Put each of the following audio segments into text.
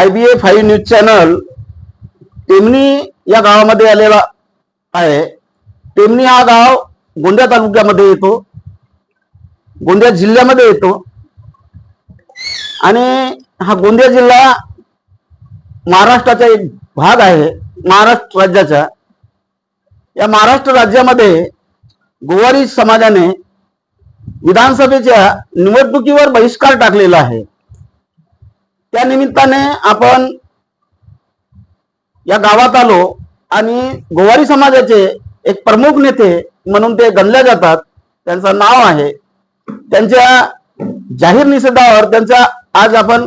I B A five news channel Temni या गावामध्ये आलेला आहे. टेमणी हा गाव गोंदिया तालुक्यामध्ये येतो. गोंदिया जिल्ह्यामध्ये येतो. आणि हा गोंदिया जिल्हा महाराष्ट्राचा एक भाग आहे महाराष्ट्र राज्याचा. या महाराष्ट्र राज्यामध्ये गोवारी समाजाने विधानसभेच्या निवडणुकीवर बहिष्कार टाकलेला आहे. त्या निमित्ताने आपण या गावात आलो आणि गोवारी समाजाचे एक प्रमुख नेते म्हणून ते गणले जातात. त्यांचं नाव आहे. त्यांच्या जाहीर निषेधावर त्यांच्या आज आपण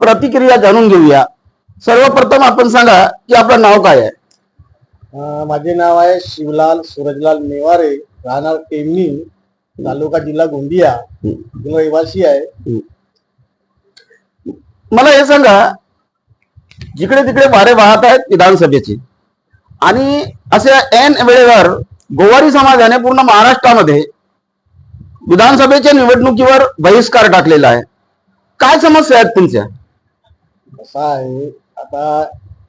प्रतिक्रिया जाणून घेऊया. सर्वप्रथम आपण सांगा की आपलं नाव काय आहे? माझे नाव आहे शिवलाल सूरजलाल नेवारे राहणार तालुका जिल्हा गोंदिया. रहिवासी आहे. मला हे सांगा जिकडे तिकडे वारे वाहत आहेत विधानसभेचे आणि अशा ऐन वेळेवर गोवारी समाजाने पूर्ण महाराष्ट्रामध्ये विधानसभेच्या निवडणुकीवर बहिष्कार टाकलेला आहे. काय समस्या आहेत तुमच्या? असं आहे आता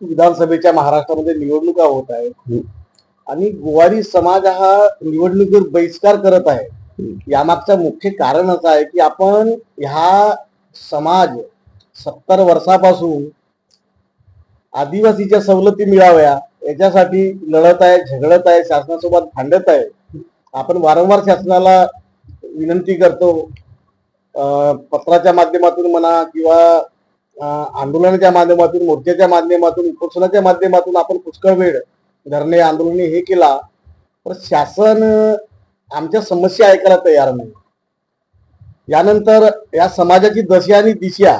विधानसभेच्या महाराष्ट्रामध्ये निवडणुका होत आहेत. आणि गोवारी समाज हा निवडणुकीवर बहिष्कार करत आहे. यामागचं मुख्य कारण असं आहे की आपण ह्या समाज सत्तर वर्षापासून आदिवासीच्या सवलती मिळाव्या याच्यासाठी लढत आहे झगडत आहे शासनासोबत भांडत आहे. आपण वारंवार शासनाला विनंती करतो पत्राच्या माध्यमातून म्हणा किंवा आंदोलनाच्या माध्यमातून मोर्चाच्या माध्यमातून उपोषणाच्या माध्यमातून आपण पुष्कळ वेळ धरणे आंदोलने हे केला. तर शासन आमच्या समस्या ऐकायला तयार नाही. यानंतर या समाजाची दशा आणि दिशा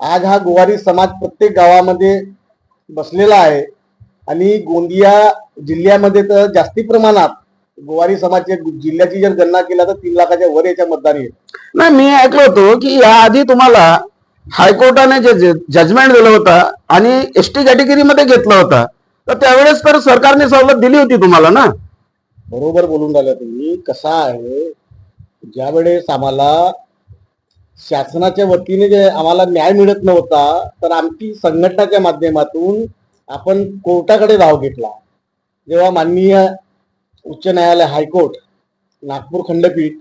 आज हा गोवारी समाज प्रत्येक गावामध्ये बसलेला आहे. आणि गोंदिया जिल्ह्यामध्ये तर जास्ती प्रमाणात गोवारी समाजच्या जिल्ह्याची जर गणना केला तर तीन लाखाच्या वर याच्या मतदान येईल. नाही मी ऐकलं होतं की याआधी तुम्हाला हायकोर्टाने जे जजमेंट दिलं होतं आणि एस टी कॅटेगरीमध्ये घेतलं होतं. तर त्यावेळेस तर सरकारने सवलत दिली होती तुम्हाला ना? बरोबर बोलून राहिला तुम्ही. कसा आहे? ज्या वेळेस आम्हाला शासनाच्या वतीने जे आम्हाला न्याय मिळत नव्हता तर आमची संघटनाच्या माध्यमातून आपण कोर्टाकडे धाव घेतला. जेव्हा माननीय उच्च न्यायालय हायकोर्ट नागपूर खंडपीठ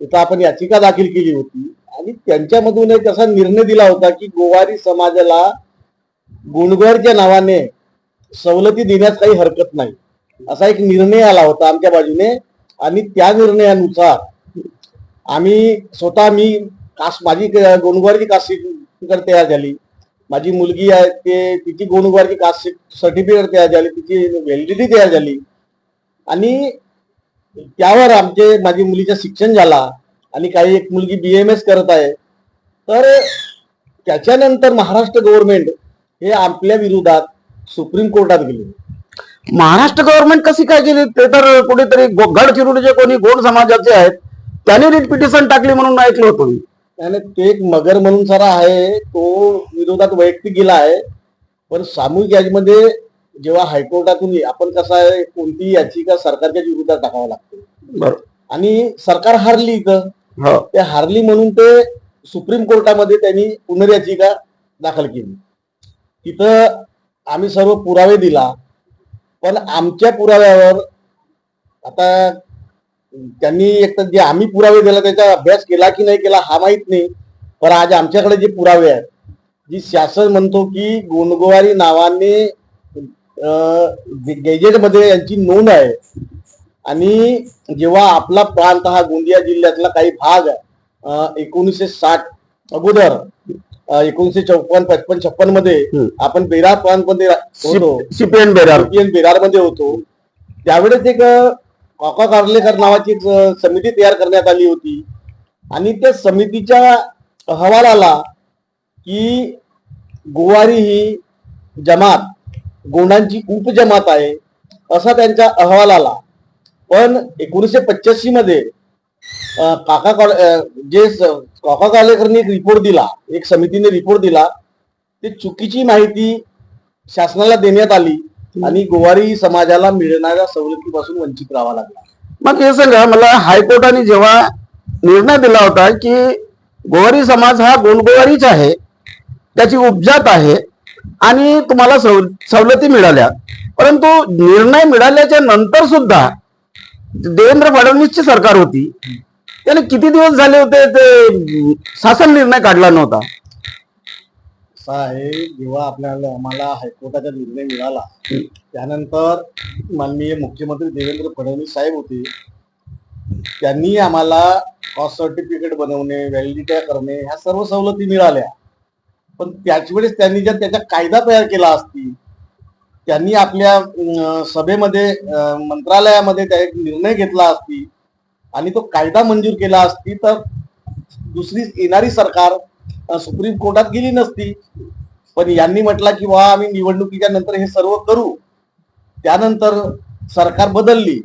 इथं आपण याचिका दाखल केली होती. आणि त्यांच्यामधून एक असा निर्णय दिला होता की गोवारी समाजाला गुणगरच्या नावाने सवलती देण्यास काही हरकत नाही असा एक निर्णय आला होता आमच्या बाजूने. आणि त्या निर्णयानुसार आम्ही स्वतः मी कास माझी क- कास्ट सर्टिफिकेट तयार झाली. माझी मुलगी आहे ते तिची गोणगोवारीची कास्ट सर्टिफिकेट तयार झाली तिची व्हॅलिडिटी तयार झाली. आणि त्यावर आमचे माझी मुलीचं शिक्षण झाला आणि काही एक मुलगी बी एम एस करत आहे. तर त्याच्यानंतर महाराष्ट्र गव्हर्नमेंट हे आपल्या विरोधात सुप्रीम कोर्टात गेले. महाराष्ट्र गव्हर्नमेंट कशी काय गेली? ते तर कुठेतरी गो- गडचिरोलीचे कोणी गोड समाजाचे आहेत त्याने रिट पिटिशन टाकली म्हणून ऐकलं होतं आणि ते एक मगर म्हणून सारा आहे. तो विरोधात वैयक्तिक गेला आहे. पण सामूहिक याच्यामध्ये जेव्हा हायकोर्टातून आपण कसं आहे कोणतीही याचिका सरकारच्या विरोधात टाकावं लागते. आणि सरकार हारली इथं. ते हारली म्हणून ते सुप्रीम कोर्टामध्ये त्यांनी पुनर्याचिका दाखल केली. तिथं आम्ही सर्व पुरावे दिला. पण आमच्या पुराव्यावर आता त्यांनी एक तर जे आम्ही पुरावे दिला त्याचा अभ्यास केला की नाही केला हा माहीत नाही. पण आज आमच्याकडे जे पुरावे आहेत जी शासन म्हणतो की गोंडगोवारी नावाने गेजेटमध्ये यांची नोंद आहे. आणि जेव्हा आपला प्रांत हा गोंदिया जिल्ह्यातला काही भाग अं, एकोणीसशे साठ अगोदर एकोणीसशे चौपन्न पचपन छप्पनमध्ये. आपण बेरार प्रांत मध्ये होतो. बेरार. मध्ये होतो. त्यावेळेस एक काका कार्लेकर नावाची समिती तयार करण्यात आली होती. आणि त्या समितीच्या अहवालाला की गोवारी ही जमात गोंडांची उपजमात आहे असा त्यांचा अहवाल आला पण एकोणीसशे पंच्याऐंशी मध्ये काका जे स- काका कालेकरनी एक रिपोर्ट दिला एक समितीने रिपोर्ट दिला ते चुकीची माहिती शासनाला देण्यात आली. आणि गोवारी समाजाला मिळणाऱ्या सवलतीपासून वंचित राहावा लागला. मग हे सांगा मला हायकोर्टाने जेव्हा निर्णय दिला होता की गोवारी समाज हा गोंडगोवारीच आहे त्याची उपजात आहे आणि तुम्हाला सव- सवलती मिळाल्या. परंतु निर्णय मिळाल्याच्या नंतर सुद्धा देवेंद्र फडणवीसची सरकार होती. त्याने किती दिवस झाले होते ते शासन निर्णय काढला नव्हता. असं आहे जेव्हा आपल्याला आम्हाला हायकोर्टाचा निर्णय मिळाला त्यानंतर माननीय मुख्यमंत्री देवेंद्र फडणवीस साहेब होते. त्यांनी आम्हाला कॉस्ट सर्टिफिकेट बनवणे व्हॅलिडिटी करणे ह्या सर्व सवलती मिळाल्या. पण त्याच वेळेस त्यांनी जर त्याचा कायदा तयार केला असती त्यांनी आपल्या सभेमध्ये मंत्रालयामध्ये त्या एक निर्णय घेतला असती आणि तो कायदा मंजूर केला असती तर दुसरी येणारी सरकार सुप्रीम कोर्टात गेली नसती. पण यांनी म्हटलं की वा आम्ही निवडणुकीच्या नंतर हे सर्व करू. त्यानंतर सरकार बदलली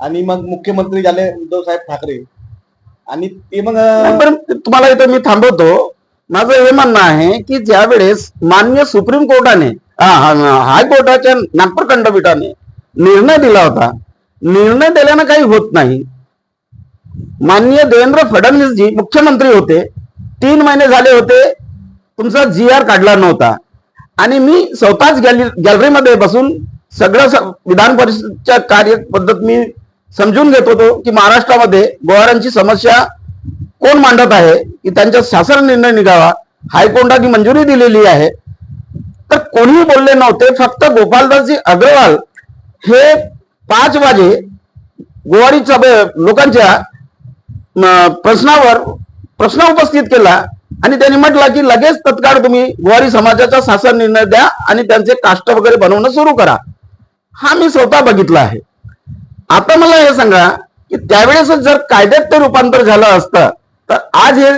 आणि मग मुख्यमंत्री झाले उद्धव साहेब ठाकरे. आणि ते मग तुम्हाला इथं मी थांबवतो. माझं हे म्हणणं आहे की ज्या वेळेस मान्य सुप्रीम कोर्टाने हायकोर्टाच्या नागपूर खंडपीठाने निर्णय दिला होता निर्णय दिल्यानं काही होत नाही. माननीय देवेंद्र फडणवीसजी मुख्यमंत्री होते. तीन महिने झाले होते. तुमचा जी आर काढला नव्हता. आणि मी स्वतःच गॅलरी गॅलरीमध्ये बसून सगळं स- विधान परिषदच्या कार्य पद्धत मी समजून घेत होतो की महाराष्ट्रामध्ये गोवारांची समस्या कोण मांडत आहे की त्यांचा शासन निर्णय निघावा हायकोर्टाने मंजुरी दिलेली आहे. तर कोणीही बोलले नव्हते फक्त गोपालदासजी अग्रवाल हे पाच वाजे गोवारी सभे लोकांच्या प्रश्नावर प्रश्न उपस्थित केला आणि त्यांनी म्हटलं की लगेच तत्काळ तुम्ही गोवारी समाजाचा शासन निर्णय द्या आणि त्यांचे काष्ट वगैरे बनवणं सुरू करा. हा मी स्वतः बघितला आहे. आता मला हे सांगा की त्यावेळेस जर कायद्यात ते रूपांतर झालं असतं तर आज हे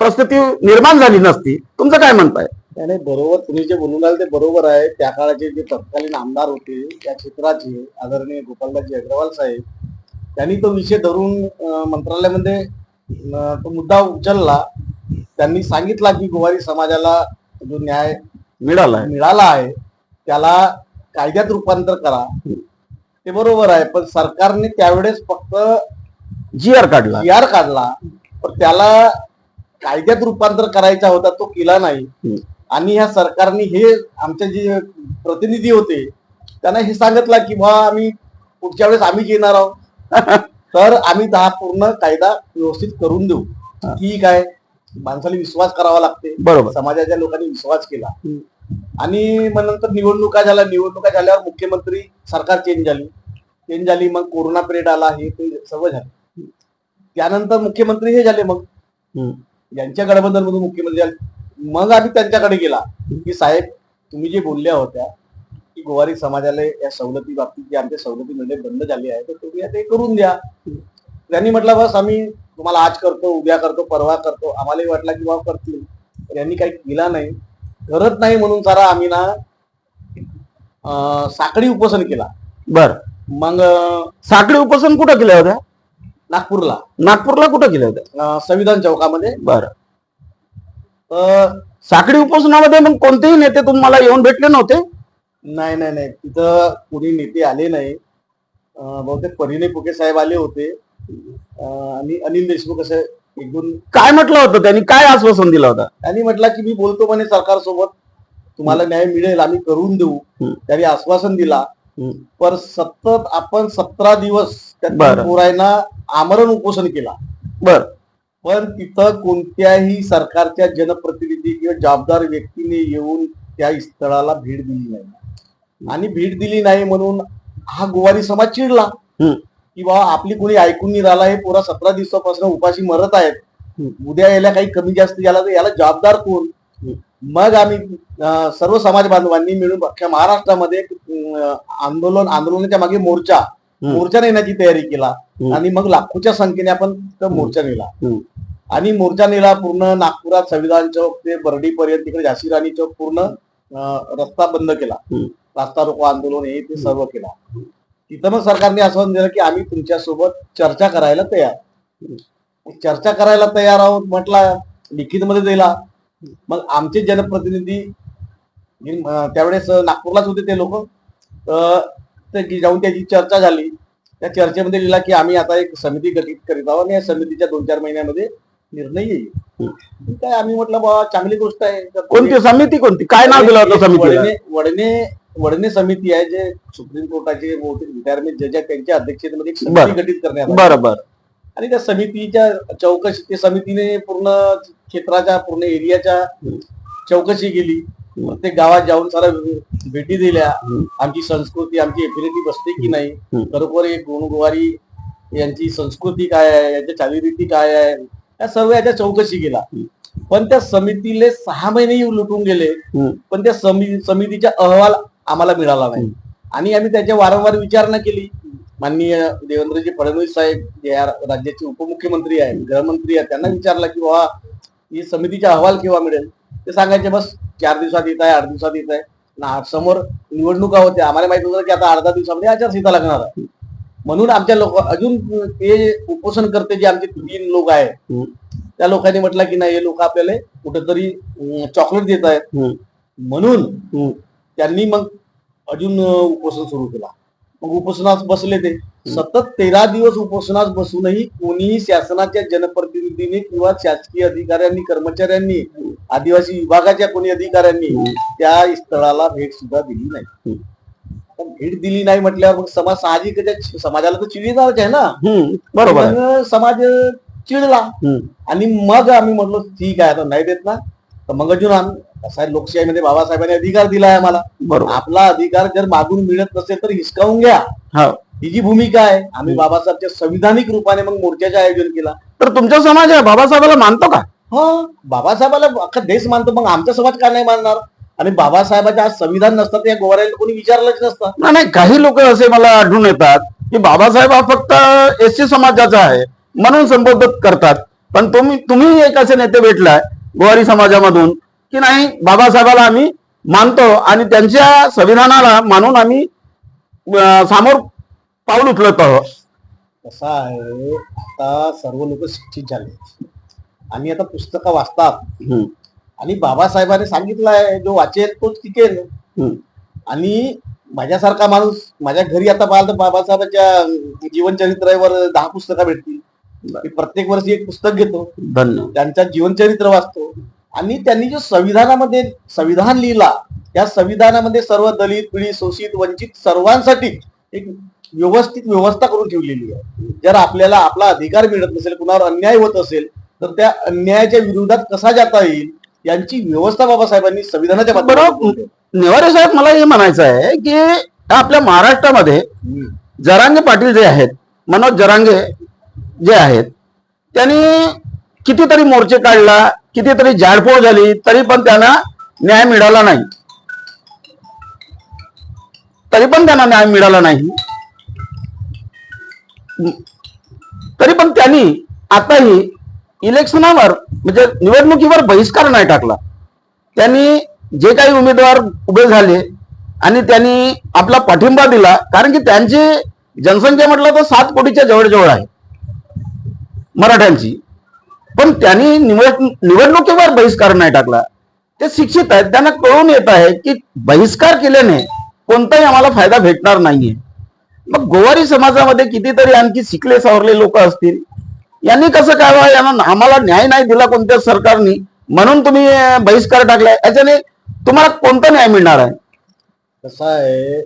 परिस्थिती निर्माण झाली नसती. तुमचं काय म्हणताय? त्याने बरोबर. तुम्ही जे बोलून राहिले ते बरोबर आहे. त्या काळाचे जे तत्कालीन आमदार होते त्या क्षेत्राचे आदरणीय गोपालदाजी अग्रवाल साहेब त्यांनी तो विषय धरून मंत्रालयामध्ये तो मुद्दा उचलला. त्यांनी सांगितला की गोवारी समाजाला जो न्याय मिळालाय मिळाला आहे त्याला कायद्यात रूपांतर करा. ते बरोबर आहे पण सरकारने त्यावेळेस फक्त जी आर काढला. जी आर काढला. पण त्याला कायद्यात रूपांतर करायचा होता तो केला नाही. आणि ह्या सरकारने हे आमचे जे प्रतिनिधी होते त्यांना हे सांगितलं की बा आम्ही पुढच्या वेळेस आम्हीच येणार आहोत. तर आम्ही हा पूर्ण कायदा व्यवस्थित करून देऊ. ठीक आहे माणसाला विश्वास करावा लागते. बरोबर. समाजाच्या लोकांनी विश्वास केला. आणि मग नंतर निवडणुका झाल्या. निवडणुका झाल्यावर मुख्यमंत्री सरकार चेंज झाली. चेंज झाली मग कोरोना पिरियड आला हे ते सर्व झालं. त्यानंतर मुख्यमंत्री हे झाले मग. यांच्या गठबंधनमधून मुख्यमंत्री झाले. मग आम्ही त्यांच्याकडे गेला. की साहेब तुम्ही जे बोलल्या होत्या की गोवारी समाजाला या सवलती बाबतीत जे आमच्या सवलती मिळणे बंद झाली आहे तर तुम्ही हे करून द्या. त्यांनी म्हटलं बस आम्ही तुम्हाला आज करतो उद्या करतो परवा करतो. आम्हालाही वाटला की बाबा करतील. यांनी काही केला नाही. करत नाही म्हणून सारा आम्ही ना साखळी उपोषण केला. बर. मग साखळी उपोषण कुठं केल्या होत्या? नागपूरला. नागपूरला कुठं केल्या होत्या? संविधान चौकामध्ये. बर. साखळी उपोषणामध्ये मग कोणतेही नेते तुम्हाला येऊन भेटले नव्हते? नाही नाही नाही. तिथं कुणी नेते आले नाही. अं, बहुतेक परिणय फुके साहेब आले होते. अं, आणि अनिल देशमुख असे एक दोन काय म्हटलं होतं त्यांनी? काय आश्वासन दिलं होतं? त्यांनी म्हटलं की मी बोलतो म्हणे सरकारसोबत. तुम्हाला न्याय मिळेल आम्ही करून देऊ. हम्म. त्यांनी आश्वासन दिला. हम्म. पर सतत आपण सतरा दिवस त्या बरं. पोरांना आमरण उपोषण केला. बर. पण तिथं कोणत्याही सरकारच्या जनप्रतिनिधी किंवा जबाबदार व्यक्तीने येऊन त्या स्थळाला भेट दिली नाही. आणि भेट दिली नाही म्हणून हा गोवारी समाज चिडला. की बाबा आपली कोणी ऐकून नाही राहिला हे पोरा सतरा दिवसापासून उपाशी मरत आहेत. उद्या याला काही कमी जास्त झाला तर याला जबाबदार कोण? मग आम्ही सर्व समाज बांधवांनी मिळून अख्ख्या महाराष्ट्रामध्ये आंदोलन आंदोलनाच्या मागे मोर्चा. मोर्चा नेण्याची तयारी केला. आणि मग लाखोच्या संख्येने आपण मोर्चा नेला. आणि मोर्चा नेला पूर्ण नागपुरात संविधान चौक ते बर्डी पर्यंत तिकडे झाशी राणी चौक पूर्ण. रस्ता बंद केला. रास्ता रोको आंदोलन हे ते सर्व केला. तिथं मग सरकारने आश्वासन दिलं की आम्ही तुमच्यासोबत चर्चा करायला तयार. चर्चा करायला तयार आहोत म्हटलं लिखित मध्ये दिला मग आमचे जनप्रतिनिधी त्यावेळेस नागपूरलाच होते ते लोक. ते जाऊन त्याची चर्चा झाली. त्या चर्चेमध्ये लिहिला की आम्ही आता एक समिती गठीत करीत आहोत आणि या समितीच्या दोन चार महिन्यामध्ये निर्णय येईल. आहे आम्ही म्हटलं बाबा चांगली गोष्ट आहे. कोणती समिती कोणती? काय नाव दिलं होतं एक समितीला? वडणे वडणे समिती आहे जे सुप्रीम कोर्टाचे मोठे रिटायरमेंट जज आहेत त्यांच्या अध्यक्षतेमध्ये एक. समिती गठीत करण्यात आली. बरं बरं. आणि त्या समितीच्या चौकशी त्या समितीने पूर्ण क्षेत्राच्या पूर्ण एरियाच्या चौकशी केली. प्रत्येक गावात जाऊन सारा भेटी दिल्या. आमची संस्कृती आमची एफिलिटी बसते की नाही. खरोखर एक गुणगुवारी यांची संस्कृती काय आहे यांच्या चालीरीती काय आहे? या सर्व याच्या चौकशी केला. पण त्या समितीले सहा महिने लुटून गेले. पण त्या समिती समितीचा अहवाल आम्हाला मिळाला नाही. आणि आम्ही त्याच्या वारंवार विचारणा केली. माननीय देवेंद्रजी फडणवीस साहेब जे या राज्याचे उपमुख्यमंत्री आहेत गृहमंत्री आहेत त्यांना विचारलं की बाबा ही समितीचा अहवाल केव्हा मिळेल? ते सांगायचे बस चार दिवसात येत आहे आठ दिवसात येत आहे. ना समोर निवडणुका होत्या. आम्हाला माहीत होतं की आता अर्धा दिवसामध्ये आचारसंहिता लागणार आहे. म्हणून आमच्या लोक अजून ते उपोषण करते जे आमचे तीन लोक आहेत. त्या लोकांनी म्हटलं की नाही हे लोक आपल्याला कुठेतरी चॉकलेट देत आहेत. म्हणून. त्यांनी मग अजून उपोषण सुरू केला मग उपोषणास बसले ते सतत तेरा दिवस उपोषणास बसूनही कोणीही शासनाच्या जनप्रतिनिधीने किंवा शासकीय अधिकाऱ्यांनी कर्मचाऱ्यांनी आदिवासी विभागाच्या कोणी अधिकाऱ्यांनी. त्या स्थळाला भेट सुद्धा दिली नाही भेट दिली नाही म्हटल्यावर मग समाज साहजिकच आहे. समाजाला तर चिडीदारच आहे ना. बरोबर समाज चिडला. आणि मग आम्ही म्हटलो ठीक आहे आता नाही देत ना. तर मग अजून आहे लोकशाहीमध्ये बाबासाहेबांनी अधिकार दिला आहे आम्हाला. बरोबर. आपला अधिकार जर मागून मिळत नसेल तर हिसकावून घ्या. हो. ही जी भूमिका आहे आम्ही बाबासाहेबच्या संविधानिक रूपाने मग मोर्चाचं आयोजन केला. तर तुमचा समाज आहे बाबासाहेबाला मानतो का? हा बाबासाहेबाला अख्खा देश मानतो मग आमचा समाज का नाही मानणार? आणि बाबासाहेबाचं आज संविधान नसतं तर या गोवाऱ्याला कोणी विचारलंच नसतं. नाही नाही काही लोक असे मला आढळून येतात की बाबासाहेब हा फक्त एससी समाजाचा आहे म्हणून संबोधित करतात. पण तुम्ही तुम्ही एक असे नेते भेटलाय गोवारी समाजामधून की नाही बाबासाहेबाला आम्ही मानतो आणि त्यांच्या संविधानाला मानून आम्ही सामोर पाऊल उचलत आहोत. कसं आहे आता सर्व लोक शिक्षित झाले आणि आता पुस्तकं वाचतात. आणि बाबासाहेबांनी सांगितलंय जो वाचेल तोच टिकेल. आणि माझ्यासारखा माणूस माझ्या घरी आता पाहिलं तर बाबासाहेबांच्या जीवनचरित्रावर दहा पुस्तकं भेटतील. मी प्रत्येक वर्षी एक पुस्तक घेतो. धन्यवाद त्यांचा जीवनचरित्र वाचतो. आणि त्यांनी जो संविधानामध्ये संविधान लिहिला त्या संविधानामध्ये सर्व दलित पिढी शोषित वंचित सर्वांसाठी एक व्यवस्थित व्यवस्था करून ठेवलेली आहे. जर आपल्याला आपला अधिकार मिळत नसेल कुणावर अन्याय होत असेल तर त्या अन्यायाच्या विरोधात कसा जाता येईल? यांची व्यवस्था बाबासाहेबांनी संविधानाच्या बरोबर. नेवारे साहेब मला हे म्हणायचं आहे की आपल्या महाराष्ट्रामध्ये. जरांगे पाटील जे आहेत मनोज जरांगे जे आहेत त्यांनी कितीतरी मोर्चे काढला कितीतरी जाळपोळ झाली तरी पण त्यांना न्याय मिळाला नाही तरी पण त्यांना न्याय मिळाला नाही तरी पण त्यांनी आताही इलेक्शनावर म्हणजे निवडणुकीवर बहिष्कार नाही टाकला. त्यांनी जे काही उमेदवार उभे झाले आणि त्यांनी आपला पाठिंबा दिला कारण की त्यांची जनसंख्या म्हटलं तर सात कोटीच्या जवळजवळ आहे मराठ्यांची. पण त्यांनी निवड निवडणुकीवर बहिष्कार नाही टाकला. ते शिक्षित आहेत त्यांना कळून येत आहे की बहिष्कार केल्याने कोणताही आम्हाला फायदा भेटणार नाहीये. मग गोवारी समाजामध्ये कितीतरी आणखी शिकले सावरले लोक असतील. यांनी कसं काय यांना आम्हाला न्याय नाही दिला कोणत्या सरकारने. म्हणून तुम्ही बहिष्कार टाकलाय. याच्याने तुम्हाला कोणता न्याय मिळणार आहे? कसं आहे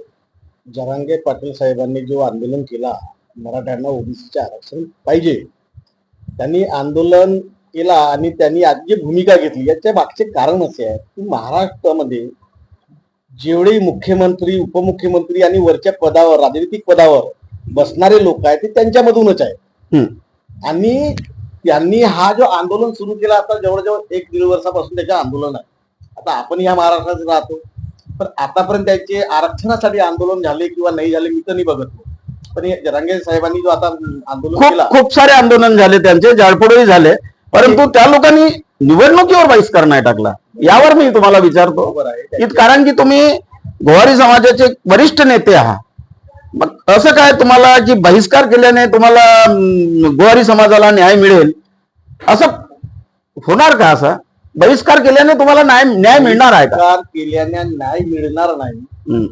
जरांगे पाटील साहेबांनी जो आंदोलन केला मराठ्यांना ओबीसीचे आरक्षण पाहिजे. त्यांनी आंदोलन केला आणि त्यांनी आज जी भूमिका घेतली. याच्या मागचे कारण असे आहे की महाराष्ट्रामध्ये जेवढे मुख्यमंत्री उपमुख्यमंत्री आणि वरच्या पदावर राजनैतिक पदावर बसणारे लोक आहेत ते त्यांच्यामधूनच आहेत. हम्म. आणि त्यांनी हा जो आंदोलन सुरू केला आता जवळजवळ एक दीड वर्षापासून त्याचे आंदोलन आहे. आता आपण या महाराष्ट्रात राहतो पण आतापर्यंत त्यांचे आरक्षणासाठी आंदोलन झाले किंवा नाही झाले मी तर नाही बघत. पण जरांगे साहेबांनी जो आता आंदोलन केला खूप सारे आंदोलन झाले त्यांचे जाळपोळही झाले. परंतु त्या लोकांनी निवडणुकीवर बहिष्कार नाही टाकला. यावर मी तुम्हाला विचारतो. बरोबर आहे. की कारण की तुम्ही गोवारी समाजाचे वरिष्ठ नेते आहात. मग असं काय तुम्हाला की बहिष्कार केल्याने तुम्हाला गोवारी समाजाला न्याय मिळेल? असं होणार का असं? बहिष्कार केल्याने तुम्हाला न्याय न्याय मिळणार आहे का? बहिष्कार केल्याने न्याय मिळणार नाही.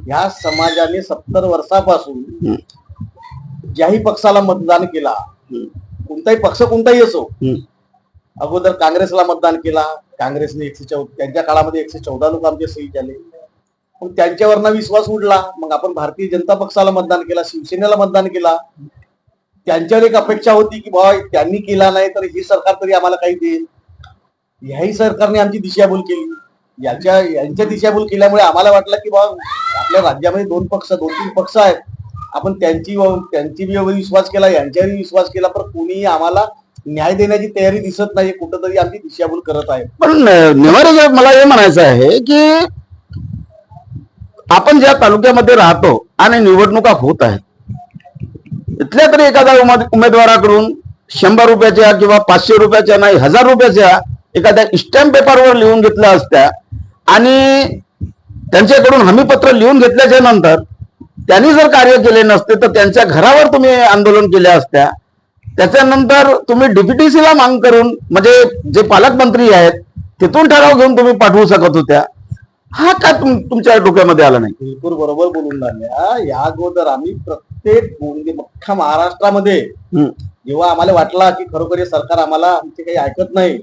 ह्या समाजाने सत्तर वर्षापासून ज्याही पक्षाला मतदान केला कोणताही पक्ष कोणताही असो. अगोदर काँग्रेसला मतदान केला काँग्रेसने एकशे चौ त्यांच्या काळामध्ये एकशे चौदा लोक आमचे सही झाले. मग त्यांच्यावरनं विश्वास उडला. मग आपण भारतीय जनता पक्षाला मतदान केला शिवसेनेला मतदान केला. त्यांच्यावर एक अपेक्षा होती की बाबा त्यांनी केला नाही तर हे सरकार तरी आम्हाला काही देईल. ह्याही सरकारने आमची दिशाभूल केली. याच्या यांच्या दिशाभूल केल्यामुळे आम्हाला वाटलं की बाबा आपल्या राज्यामध्ये दोन पक्ष दोन तीन पक्ष आहेत. आपण त्यांची त्यांची बी विश्वास केला यांच्यावरही विश्वास केला पण कोणीही आम्हाला न्याय देण्याची तयारी दिसत नाही. कुठंतरी आमची दिशाभूल करत आहे. पण नेवारे मला हे म्हणायचं आहे की आपण ज्या तालुक्यामध्ये राहतो आणि निवडणुका होत आहेत इथल्या तरी एखाद्या उमेदवाराकडून शंभर रुपयाच्या किंवा पाचशे रुपयाच्या नाही हजार रुपयाच्या एखाद्या स्टॅम्प पेपरवर लिहून घेतल्या असत्या आणि त्यांच्याकडून हमीपत्र लिहून घेतल्याच्या नंतर त्यांनी जर कार्य केले नसते तर त्यांच्या घरावर तुम्ही आंदोलन केल्या असत्या. त्याच्यानंतर तुम्ही डीपीटीसीला मांग करून म्हणजे जे पालकमंत्री आहेत तिथून ठराव घेऊन तुम्ही पाठवू शकत होत्या. हा का तुम- तुमच्या डोक्यामध्ये आला नाही? बिलकुल बरोबर बोलून राहिल्या या अगोदर आम्ही प्रत्येक म्हणजे अख्ख्या महाराष्ट्रामध्ये. जेव्हा आम्हाला वाटला की खरोखर हे सरकार आम्हाला आमचे काही ऐकत नाही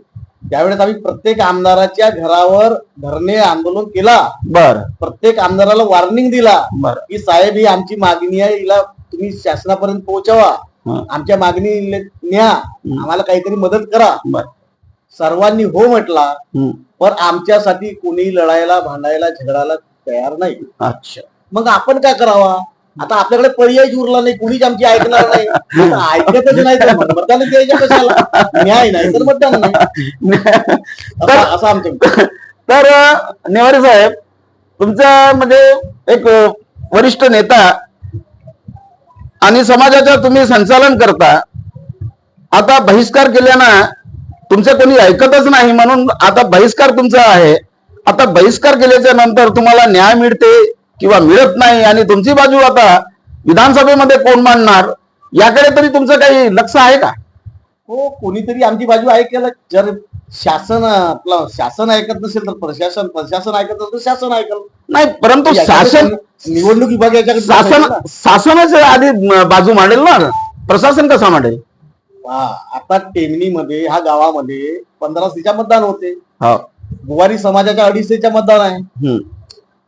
त्यावेळेस आम्ही प्रत्येक आमदाराच्या घरावर धरणे आंदोलन केला. बर. प्रत्येक आमदाराला वॉर्निंग दिला. बर. की साहेब ही आमची मागणी आहे हिला तुम्ही शासनापर्यंत पोहोचवा. आमच्या मागणी न्या. आम्हाला काहीतरी मदत करा. बर. सर्वांनी हो म्हटला. पण आमच्यासाठी कोणी लढायला भांडायला झगडायला तयार नाही. अच्छा. मग आपण काय करावा? आता आपल्याकडे पर्याय उरला नाही कुणीच आमची ऐकणार नाही. ऐकतच नाही तर मतदान द्यायचं कशाला? न्याय नाही तर मतदान नाही. असं आमचं तर नेवारे साहेब तुमच्या मध्ये एक वरिष्ठ नेता आणि समाजाच्या तुम्ही संचालन करता आता बहिष्कार केल्यानं तुमचं कोणी ऐकतच नाही म्हणून आता बहिष्कार तुमचा आहे. आता बहिष्कार केल्याच्यानंतर तुम्हाला न्याय मिळते किंवा मिळत नाही आणि तुमची बाजू आता विधानसभेमध्ये कोण मांडणार याकडे तरी तुमचं काही लक्ष आहे का? हो कोणीतरी आमची बाजू ऐकायला जर शासन आपलं शासन ऐकत नसेल तर प्रशासन प्रशासन ऐकत नसेल तर शासन ऐकल. नाही परंतु शासन निवडणूक विभाग याच्याकडे शासन शासनच आधी बाजू मांडेल ना? प्रशासन कसा मांडेल? हा, आता टेमणीमध्ये ह्या गावामध्ये पंधरा सीच्या मतदान होते. हो. गुवारी समाजाच्या अडीचशेच्या मतदान आहे. हम्म,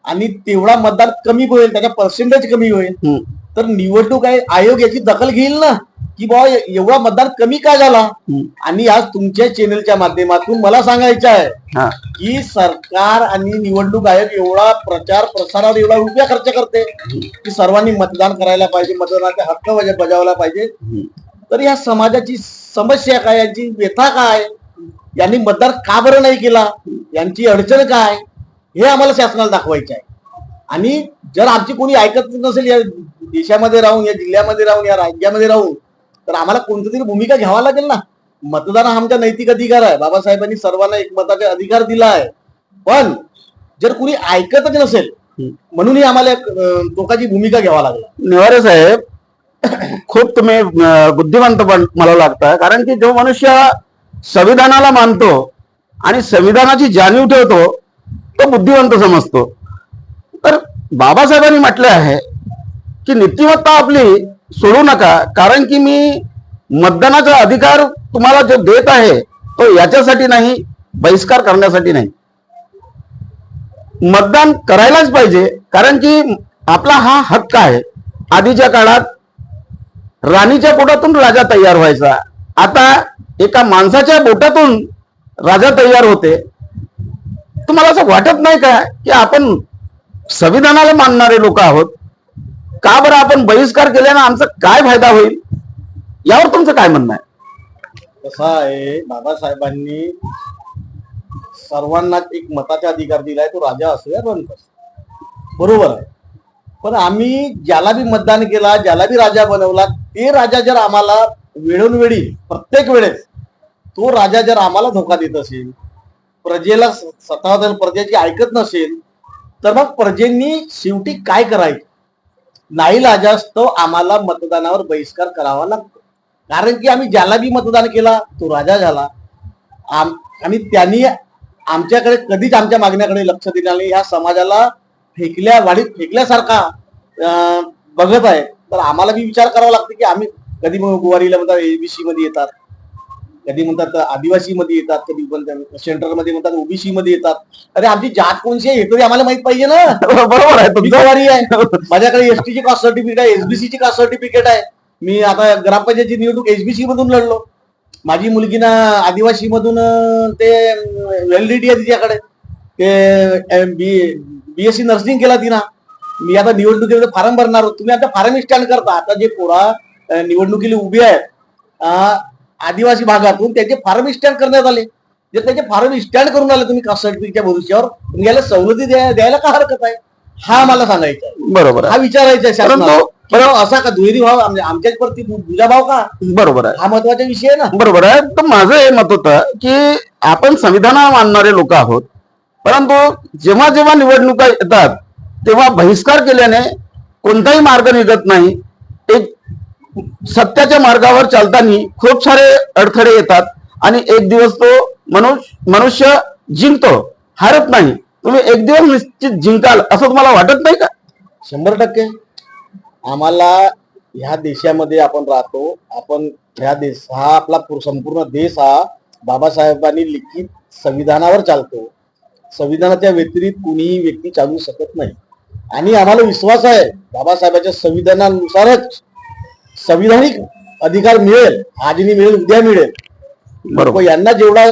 आणि तेवढा मतदान कमी होईल त्याच्या पर्सेंटेज कमी होईल. हम्म. तर निवडणूक आय- आयोग याची दखल घेईल ना? की बाबा ए- एवढा मतदान कमी का झाला? हम्म. आणि आज तुमच्या चॅनलच्या माध्यमातून मला सांगायचं आहे हा. की सरकार आणि निवडणूक आयोग एवढा प्रचार प्रसारावर एवढा रुपया खर्च करते की सर्वांनी मतदान करायला पाहिजे मतदानाचा हक्क बजा- बजावला पाहिजे. हम्म. तर या समाजाची समस्या काय? यांची व्यथा काय? यांनी मतदार का बरं नाही केला? यांची अडचण काय? हे आम्हाला शासनाला दाखवायचे आहे. आणि जर आमची कोणी ऐकत नसेल या देशामध्ये राहून या जिल्ह्यामध्ये राहून या राज्यामध्ये राहून तर आम्हाला कोणती तरी भूमिका घ्यावा लागेल ना? मतदान हा आमचा नैतिक अधिकार आहे. बाबासाहेबांनी सर्वांना एक मताचा अधिकार दिला आहे. पण जर कुणी ऐकतच नसेल म्हणूनही आम्हाला एक टोकाची भूमिका घ्यावा लागेल. नेवारे साहेब खूप तुम्ही बुद्धिवंत पण मला लागता. कारण की जो मनुष्य संविधानाला मानतो आणि संविधानाची जाणीव ठेवतो तो बुद्धिवंत समजतो. तर बाबासाहेबांनी म्हटले आहे की नीतिमत्ता आपली सोडू नका कारण की मी मतदानाचा अधिकार तुम्हाला जो देत आहे तो याच्यासाठी नाही बहिष्कार करण्यासाठी नाही. मतदान करायलाच पाहिजे कारण की आपला हा हक्क आहे. आधीच्या काळात राणीच्या पोटातून राजा तयार व्हायचा. आता एका माणसाच्या बोटातून राजा तयार होते. तुम्हाला असं वाटत नाही का की आपण संविधानाला मानणारे लोक आहोत? का बरं आपण बहिष्कार केल्यानं आमचा काय फायदा होईल? यावर तुमचं काय म्हणणं आहे? कसं आहे बाबासाहेबांनी सर्वांना एक मताचा अधिकार दिलाय तो राजा असो या बरोबर आहे. पण आम्ही ज्याला बी मतदान केला ज्याला बी राजा बनवला ते राजा जर आम्हाला वेळोवेळी प्रत्येक वेळेस तो राजा जर आम्हाला धोका देत असेल प्रजेला स्वतः प्रजेची ऐकत नसेल तर मग प्रजेंनी शेवटी काय करायचं? नाही तो आम्हाला मतदानावर बहिष्कार करावा लागतो. कारण की आम्ही ज्याला बी मतदान केला तो राजा झाला. आम आणि त्यांनी आमच्याकडे कधीच आमच्या मागण्याकडे लक्ष दिलं नाही. ह्या समाजाला फेकल्या वाढीत फेकल्यासारखा बघत आहे. तर आम्हाला बी विचार करावा लागतो की आम्ही कधी मग गुवारीला म्हणतात एबीसी मध्ये येतात. कधी म्हणतात आदिवासी मध्ये येतात कधी म्हणतात सेंट्रलमध्ये म्हणतात ओबीसी मध्ये येतात. अरे आमची जात कोणची आहे हे तरी आम्हाला माहीत पाहिजे ना. बरोबर आहे आहे. माझ्याकडे एसटी ची कास्ट सर्टिफिकेट आहे एसबीसी ची कास्ट सर्टिफिकेट आहे. मी आता ग्रामपंचायतची निवडणूक एसबीसी मधून लढलो. माझी मुलगी ना आदिवासी मधून ते एलडीटी आहे तिच्याकडे. ते बीएससी नर्सिंग केला तिनं. मी आता निवडणुकीमध्ये फार्म भरणार होतो. तुम्ही आता फार्म स्टँड करता. आता जे पोरा निवडणुकीला उभे आहेत आदिवासी भागातून त्याचे फार्म स्टँड करण्यात आले. जर त्याचे फार्म स्टँड करून आले तुम्ही कास्ट सर्टिफिकेटच्या भविष्यावर तुम्ही याला सवलती द्या- द्यायला का हरकत आहे? हा मला सांगायचा बरोबर हा विचारायचा आहे किंवा असा का दुहेरी भाव? आम- आमच्याच प्रती दुजा भाव का? बरोबर आहे. हा महत्त्वाचा विषय आहे ना. बरोबर आहे. तर माझं हे मत होतं की आपण संविधान मानणारे लोक आहोत. परंतु जेव्हा जेव्हा निवडणुका येतात तेव्हा बहिष्कार केल्याने कोणताही मार्ग निघत नाही. एक सत्याच्या मार्गावर चालताना खूप सारे अडथळे येतात आणि एक दिवस तो मनुष्य मनुष्य जिंकतो हारत नाही. तुम्ही एक दिवस निश्चित जिंकाल असं तुम्हाला वाटत नाही का? शंभर टक्के. आम्हाला ह्या देशामध्ये आपण राहतो. आपण ह्या देश हा आपला संपूर्ण देश हा बाबासाहेबांनी लिखित संविधानावर चालतो. संविधानाच्या व्यतिरिक्त कुणीही व्यक्ती चालू शकत नाही. आणि आम्हाला विश्वास आहे बाबासाहेबांच्या संविधानानुसारच संविधानिक अधिकार मिळेल आज नाही मिळेल उद्या मिळेल. बरोबर. यांना जेवढा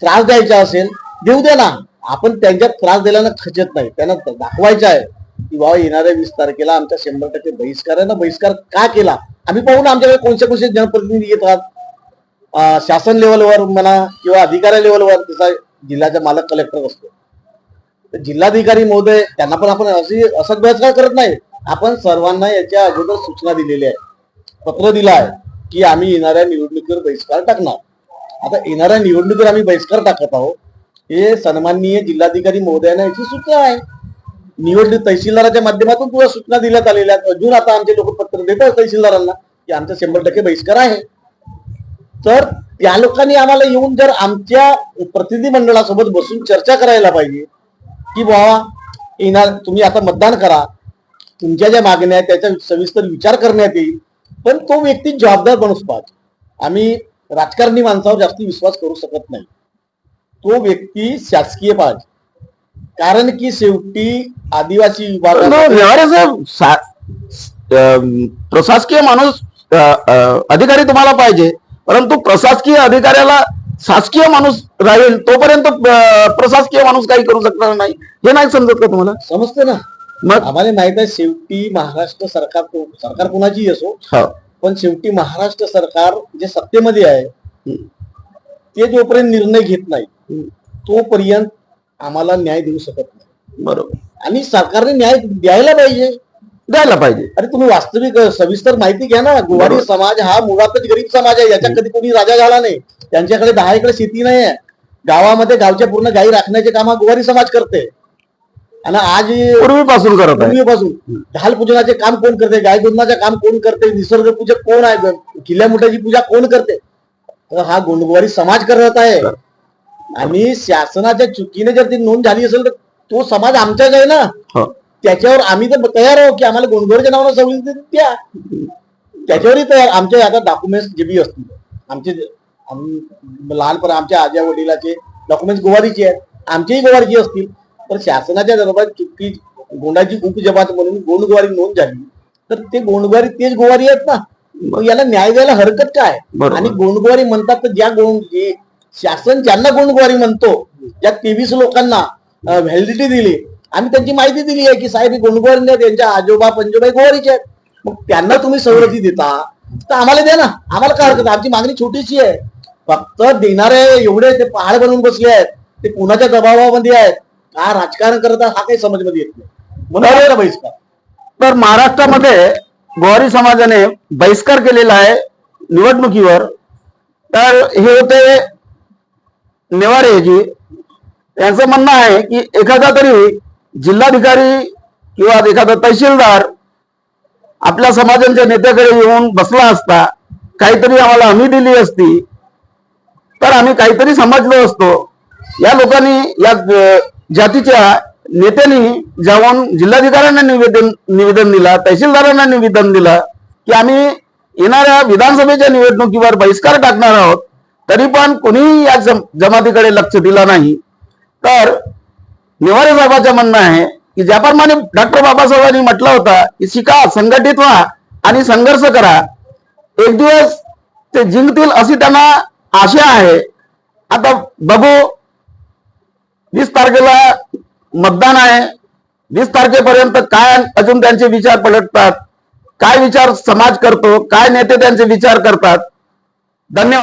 त्रास द्यायचा असेल देऊ दे ना. आपण त्यांच्यात त्रास दिल्यानं खचत नाही. त्यांना दाखवायचं आहे की बाबा येणाऱ्या वीस तारखेला आमचा शंभर टक्के बहिष्कार आहे. ना बहिष्कार का केला? आम्ही पाहू ना आमच्याकडे कोणते कोणते जनप्रतिनिधी येतात? शासन लेवलवर म्हणा किंवा अधिकारी लेवलवर त्याचा जिल्ह्याचा मालक कलेक्टर असतो. तर जिल्हाधिकारी महोदय त्यांना पण आपण अशी असंच बहिष्कार करत नाही. आपण सर्वांना याच्या अगोदर सूचना दिलेली आहे पत्र दिलं आहे की आम्ही येणाऱ्या निवडणुकीवर बहिष्कार टाकणार. आता येणाऱ्या निवडणुकीवर आम्ही बहिष्कार टाकत आहोत हे सन्माननीय जिल्हाधिकारी महोदयांना याची सूचना आहे. निवडणूक तहसीलदाराच्या माध्यमातून तुला सूचना देण्यात आलेल्या आहेत. अजून आता आमचे लोक पत्र देतात तहसीलदारांना की आमचा शंभर टक्के बहिष्कार आहे. तर त्या लोकांनी आम्हाला येऊन जर आमच्या प्रतिनिधी मंडळासोबत बसून चर्चा करायला पाहिजे की बाबा येणार तुम्ही आता मतदान करा तुमच्या ज्या मागण्या आहेत त्याचा सविस्तर विचार करण्यात येईल. पण तो व्यक्ती जबाबदार बनूच पाहतो. आम्ही राजकारणी माणसावर जास्ती विश्वास करू शकत नाही. तो व्यक्ती शासकीय पाहिजे कारण की शेवटी आदिवासी विभाग साहेब अं, प्रशासकीय माणूस अं, अधिकारी तुम्हाला पाहिजे. परंतु प्रशासकीय अधिकाऱ्याला शासकीय माणूस राहील तोपर्यंत प्रशासकीय माणूस काही करू शकणार नाही. हे नाही समजत का तुम्हाला? समजते ना. मग? आम्हाला माहीत आहे शेवटी महाराष्ट्र सरकार सरकार कोणाची असो हो. पण शेवटी महाराष्ट्र सरकार जे सत्तेमध्ये आहे ते जोपर्यंत निर्णय घेत नाही तोपर्यंत आम्हाला न्याय देऊ शकत नाही. बरोबर. आणि सरकारने न्याय द्यायला पाहिजे. द्यायला पाहिजे. अरे तुम्ही वास्तविक सविस्तर माहिती घ्या ना. गोवारी समाज हा मुळातच गरीब समाज आहे. याच्या कधी कोणी राजा झाला नाही. त्यांच्याकडे दहा एकर शेती नाही आहे. गावामध्ये गावच्या पूर्ण गायी राखण्याचे काम हा गोवारी समाज करते. आणि आज पूर्वीपासून करत पूर्वीपासून. ढाल पूजनाचे काम कोण करते? गाय पूजनाचे काम कोण करते? निसर्ग पूजक कोण आहे? किल्ल्या मुठाची पूजा कोण करते? तर हा गोंडगोवारी समाज करत आहे. आणि शासनाच्या चुकीने जर ती नोंद झाली असेल तर तो समाज आमचाच आहे ना. हो. त्याच्यावर आम्ही तर तयार आहोत की आम्हाला गोंडगोवारीच्या नावानं सवलती द्या. त्याच्यावरही तयार. आमचे आता डॉक्युमेंट्स जे बी असतील आमचे लहानपणी आमच्या आज्या वडिलाचे डॉक्युमेंट्स गोवारीचे आहेत. आमचेही गोवारीचे असतील. तर शासनाच्या दरबारात चुकी गोंडाची उपजमात म्हणून गोंडगोवारी नोंद झाली. तर ते गोंडगोवारी तेच गोवारी आहेत ना. मग याला न्याय द्यायला हरकत काय. आणि गोंडगोवारी म्हणतात तर ज्या गोंड जे शासन ज्यांना गोंडगोवारी म्हणतो ज्या तेवीस लोकांना व्हॅलिडिटी दिली आम्ही त्यांची माहिती दिली आहे की साहेब ही गोंडगोवारी नाही त्यांच्या आजोबा पंजोबा गोवारीचे आहेत. मग त्यांना तुम्ही सवलती देता तर आम्हाला द्या ना. आम्हाला काय हरकत? आमची मागणी छोटीशी आहे. फक्त देणारे एवढे ते पहाड बनवून बसले आहेत. ते कुणाच्या दबावामध्ये आहेत? का राजकारण करत हा काही समजमध्ये येत नाही. म्हणून बहिष्कार. तर महाराष्ट्रामध्ये गोवारी समाजाने बहिष्कार केलेला आहे निवडणुकीवर. तर हे होते नेवारेजी. यांचं म्हणणं आहे की एखादा तरी जिल्हाधिकारी किंवा एखादा तहसीलदार आपल्या समाजाच्या नेत्याकडे येऊन बसला असता काहीतरी आम्हाला हमी दिली असती तर आम्ही काहीतरी समजलो असतो. या लोकांनी या जातीच्या नेत्यांनी जाऊन जिल्हाधिकाऱ्यांना निवेदन निवेदन दिला तहसीलदारांना निवेदन दिलं की आम्ही येणाऱ्या विधानसभेच्या निवडणुकीवर बहिष्कार टाकणार आहोत तरी पण कोणीही या जमातीकडे लक्ष दिलं नाही. तर नेवारे साहेबांचं म्हणणं आहे की ज्याप्रमाणे डॉक्टर बाबासाहेबांनी म्हटलं होतं की शिका संघटित व्हा आणि संघर्ष करा. एक दिवस ते जिंकतील अशी त्यांना आशा आहे. आता बघू वीस तारखेला मतदान आहे. वीस तारखेपर्यंत काय अजून त्यांचे विचार पलटतात? काय विचार समाज करतो? काय नेते त्यांचे विचार करतात? धन्यवाद.